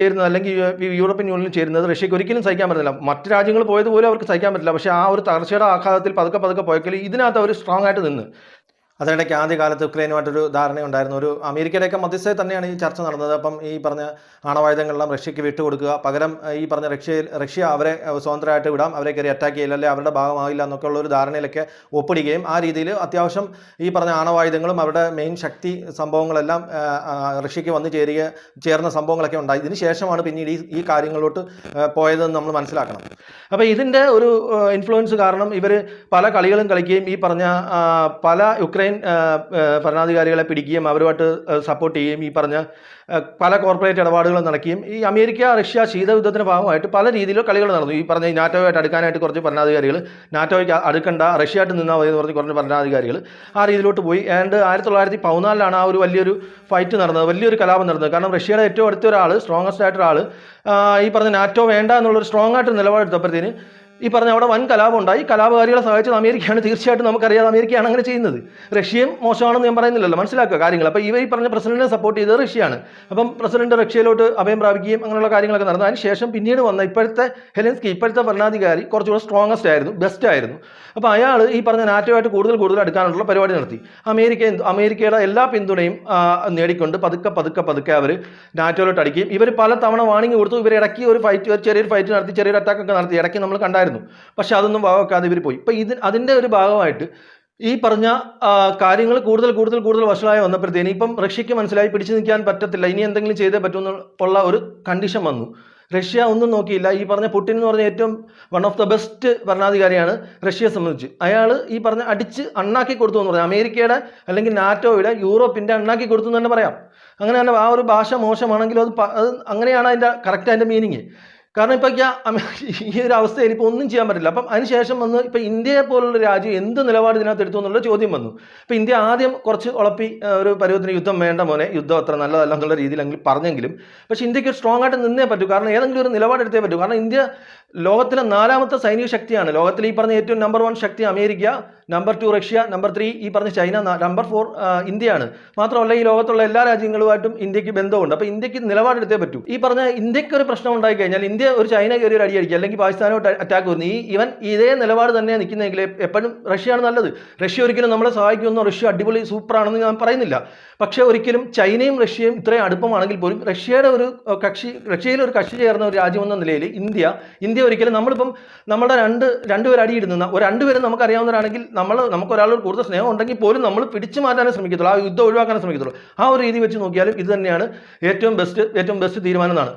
ചേരുന്നത് അല്ലെങ്കിൽ യൂറോപ്യൻ യൂണിയനിൽ ചേരുന്നത് റഷ്യക്ക് ഒരിക്കലും സഹിക്കാൻ പറ്റില്ല മറ്റ് രാജ്യങ്ങൾ പോയതുപോലെ അവർക്ക് സഹിക്കാൻ പറ്റില്ല പക്ഷേ ആ ഒരു തകർച്ചയുടെ ആഘാതത്തിൽ പതുക്കെ പതുക്കെ പോയെങ്കിൽ ഇതിനകത്ത് അവർ സ്ട്രോങ് ആയിട്ട് നിന്ന്. അതിനിടയ്ക്ക് ആദ്യകാലത്ത് ഉക്രൈനുമായിട്ടൊരു ധാരണയുണ്ടായിരുന്നു. ഒരു അമേരിക്കയുടെയൊക്കെ മധ്യസ്ഥയിൽ തന്നെയാണ് ഈ ചർച്ച നടന്നത്. അപ്പം ഈ പറഞ്ഞ ആണവായുധങ്ങളെല്ലാം റഷ്യക്ക് വിട്ടുകൊടുക്കുക. പകരം ഈ പറഞ്ഞ റഷ്യയിൽ റഷ്യ അവരെ സ്വതന്ത്രമായിട്ട് വിടാം. അവരെ കയറി അറ്റാക്ക് ചെയ്യില്ല അല്ലെ അവരുടെ ഭാഗമാകില്ല എന്നൊക്കെ ഉള്ള ഒരു ധാരണയിലൊക്കെ ഒപ്പിടുകയും ആ രീതിയിൽ അത്യാവശ്യം ഈ പറഞ്ഞ ആണവായുധങ്ങളും അവരുടെ മെയിൻ ശക്തി സംഭവങ്ങളെല്ലാം റഷ്യക്ക് വന്നു ചേരുക ചേർന്ന സംഭവങ്ങളൊക്കെ ഉണ്ടായി. ഇതിന് ശേഷമാണ് പിന്നീട് ഈ ഈ കാര്യങ്ങളിലോട്ട് പോയതെന്ന് നമ്മൾ മനസ്സിലാക്കണം. അപ്പോൾ ഇതിന്റെ ഒരു ഇൻഫ്ലുവൻസ് കാരണം ഇവർ പല കളികളും കളിക്കുകയും ഈ പറഞ്ഞ പല യുക്രൈൻ ആ, ഭരണാധികാരികളെ പിടിക്കുകയും അവരുമായിട്ട് സപ്പോർട്ട് ചെയ്യുകയും ഈ പറഞ്ഞ പല കോർപ്പറേറ്റ് ഇടപാടുകളും നടക്കുകയും ഈ അമേരിക്ക റഷ്യ ശീതയുദ്ധത്തിന്റെ ഭാഗമായിട്ട് പല രീതിയിലും കളികൾ നടന്നു. ഈ പറഞ്ഞ നാറ്റോയായിട്ട് അടുക്കാനായിട്ട് കുറച്ച് ഭരണാധികാരികൾ നാറ്റോയ്ക്ക് അടുക്കണ്ട റഷ്യയായിട്ട് നിന്നാൽ മതി എന്ന് പറഞ്ഞ് കുറച്ച് ഭരണാധികാരികൾ ആ രീതിയിലോട്ട് പോയി. ആൻഡ് ആയിരത്തി തൊള്ളായിരത്തി പതിനാലിലാണ് ആ ഒരു വലിയൊരു ഫൈറ്റ് നടന്നത് വലിയൊരു കലാപം നടന്നത്. കാരണം റഷ്യയുടെ ഏറ്റവും അടുത്ത ഒരാൾ സ്ട്രോങ്ങസ്റ്റ് ആയിട്ടൊരാൾ ഈ പറഞ്ഞ നാറ്റോ വേണ്ട എന്നുള്ളൊരു സ്ട്രോങ് ആയിട്ട് നിലപാടെടുത്തപ്പോഴത്തേന് ഈ പറഞ്ഞ അവിടെ വൻ കലാപം ഉണ്ടായി കലാപകാരികളെ സഹായിച്ചത് അമേരിക്കയാണ്. തീർച്ചയായിട്ടും നമുക്കറിയാം അമേരിക്കയാണ് അങ്ങനെ ചെയ്യുന്നത്. റഷ്യയും മോശമാണെന്ന് ഞാൻ പറയുന്നില്ലല്ലോ. മനസ്സിലാക്കുക കാര്യങ്ങൾ. അപ്പോൾ ഇവ ഈ പറഞ്ഞ പ്രസിഡന്റിനെ സപ്പോർട്ട് ചെയ്തത് റഷ്യയാണ്. അപ്പം പ്രസിഡന്റ് റഷ്യയിലോട്ട് അഭയം പ്രാപിക്കുകയും അങ്ങനെയുള്ള കാര്യങ്ങളൊക്കെ നടന്നു. അതിന് ശേഷം പിന്നീട് വന്ന ഇപ്പോഴത്തെ ഹെലൻസ്കി ഇപ്പോഴത്തെ ഭരണാധികാരി കുറച്ചുകൂടെ സ്ട്രോങ്ങസ്റ്റ് ആയിരുന്നു ബെസ്റ്റ് ആയിരുന്നു. അപ്പോൾ അയാൾ ഈ പറഞ്ഞ നാറ്റോയായിട്ട് കൂടുതൽ കൂടുതൽ അടുക്കാനുള്ള പരിപാടി നടത്തി. അമേരിക്ക അമേരിക്കയുടെ എല്ലാ പിന്തുണയും നേടിക്കൊണ്ട് പതുക്കെ പതുക്കെ പതുക്കെ അവർ നാറ്റോയിലോട്ട് അടിക്കുകയും ഇവർ പല തവണ വാണിംഗ് കൊടുത്തു. ഇവർ ഇടയ്ക്ക് ഒരു ഫൈറ്റ് ചെറിയൊരു ഫൈറ്റ് നടത്തി ചെറിയൊരു അറ്റാക്കൊക്കെ നടത്തി. ഇടയ്ക്ക് നമ്മൾ കണ്ടായിരുന്നു പക്ഷേ അതൊന്നും ഭാഗമാക്കാതെ ഇവർ പോയി. ഇപ്പം ഇതിന് അതിന്റെ ഒരു ഭാഗമായിട്ട് ഈ പറഞ്ഞ കാര്യങ്ങൾ കൂടുതൽ കൂടുതൽ കൂടുതൽ വഷളായി വന്നപ്പോഴത്തേന് ഇപ്പം റഷ്യക്ക് മനസ്സിലായി പിടിച്ചു നിൽക്കാൻ പറ്റത്തില്ല. ഇനി എന്തെങ്കിലും ചെയ്തേ പറ്റുമെന്ന് ഉള്ള ഒരു കണ്ടീഷൻ വന്നു. റഷ്യ ഒന്നും നോക്കിയില്ല. ഈ പറഞ്ഞ പുട്ടിൻ എന്ന് പറഞ്ഞ ഏറ്റവും വൺ ഓഫ് ദ ബെസ്റ്റ് ഭരണാധികാരിയാണ് റഷ്യയെ സംബന്ധിച്ച്. അയാൾ ഈ പറഞ്ഞ അടിച്ച് അണ്ണാക്കി കൊടുത്തു എന്ന് പറഞ്ഞാൽ അമേരിക്കയുടെ അല്ലെങ്കിൽ നാറ്റോയുടെ യൂറോപ്പിന്റെ അണ്ണാക്കി കൊടുത്തു എന്ന് തന്നെ പറയാം. അങ്ങനെ തന്നെ ആ ഒരു ഭാഷ മോശമാണെങ്കിലും അത് അത് അങ്ങനെയാണ് അതിന്റെ കറക്റ്റ് അതിന്റെ മീനിങ് കാരണം ഇപ്പം ഈ ഒരു അവസ്ഥയിൽ ഇപ്പോൾ ഒന്നും ചെയ്യാൻ പറ്റില്ല. അപ്പം അതിനുശേഷം വന്ന് ഇപ്പം ഇന്ത്യയെ പോലുള്ള രാജ്യം എന്ത് നിലപാട് ഇതിനകത്ത് എടുത്തു എന്നുള്ള ചോദ്യം വന്നു. ഇപ്പം ഇന്ത്യ ആദ്യം കുറച്ച് ഉളപ്പി ഒരു പരിവർത്തന യുദ്ധം വേണ്ട മോനെ യുദ്ധം അത്ര നല്ലതല്ല എന്നുള്ള രീതിയിലെങ്കിൽ പറഞ്ഞെങ്കിലും പക്ഷെ ഇന്ത്യയ്ക്ക് ഒരു സ്ട്രോങ് ആയിട്ട് നിന്നേ പറ്റൂ. കാരണം ഏതെങ്കിലും ഒരു നിലപാടെടുത്തേ പറ്റൂ. കാരണം ഇന്ത്യ ലോകത്തിലെ നാലാമത്തെ സൈനിക ശക്തിയാണ്. ലോകത്തിലെ ഈ പറഞ്ഞ ഏറ്റവും നമ്പർ വൺ ശക്തി America number two Russia number three ഈ പറഞ്ഞ ചൈന നമ്പർ ഫോർ ഇന്ത്യയാണ്. മാത്രമല്ല ഈ ലോകത്തുള്ള എല്ലാ രാജ്യങ്ങളുമായിട്ടും ഇന്ത്യയ്ക്ക് ബന്ധമുണ്ട്. അപ്പോൾ ഇന്ത്യയ്ക്ക് നിലപാടെടുത്തേ പറ്റൂ. ഈ പറഞ്ഞ ഇന്ത്യയ്ക്ക് ഒരു പ്രശ്നം ഉണ്ടായി കഴിഞ്ഞാൽ ഇന്ത്യ ഒരു ചൈന കയറി ഒരു അടിയടിക്കുക അല്ലെങ്കിൽ പാകിസ്ഥാനോട്ട് അറ്റാക്ക് വന്നു. ഈ ഇവൻ ഇതേ നിലപാട് തന്നെ നിൽക്കുന്നെങ്കിൽ എപ്പോഴും റഷ്യയാണ് നല്ലത്. റഷ്യ ഒരിക്കലും നമ്മളെ സഹായിക്കുമെന്നോ റഷ്യ അടിപൊളി സൂപ്പറാണെന്ന് ഞാൻ പറയുന്നില്ല. പക്ഷേ ഒരിക്കലും ചൈനയും റഷ്യയും ഇത്രയും അടുപ്പമാണെങ്കിൽ പോലും റഷ്യയുടെ ഒരു കക്ഷി റഷ്യയിൽ ഒരു കക്ഷി ചേർന്ന ഒരു രാജ്യമെന്ന നിലയിൽ ഇന്ത്യ ഇന്ത്യ ഒരിക്കലും നമ്മളിപ്പം നമ്മുടെ രണ്ട് രണ്ടുപേർ അടിയിടുന്ന ഒരു രണ്ടുപേരും നമുക്കറിയാവുന്നവരാണെങ്കിൽ നമ്മൾ നമുക്ക് ഒരാളോട് കൂടുതൽ സ്നേഹം ഉണ്ടെങ്കിൽ പോലും നമ്മൾ പിടിച്ചു മാറ്റാനേ ശ്രമിക്കത്തുള്ളൂ. ആ യുദ്ധം ഒഴിവാക്കാനേ ശ്രമിക്കത്തുള്ളൂ. ആ ഒരു രീതി വെച്ച് നോക്കിയാലും ഇത് തന്നെയാണ് ഏറ്റവും ബെസ്റ്റ് ഏറ്റവും ബെസ്റ്റ് തീരുമാനം എന്നാണ്.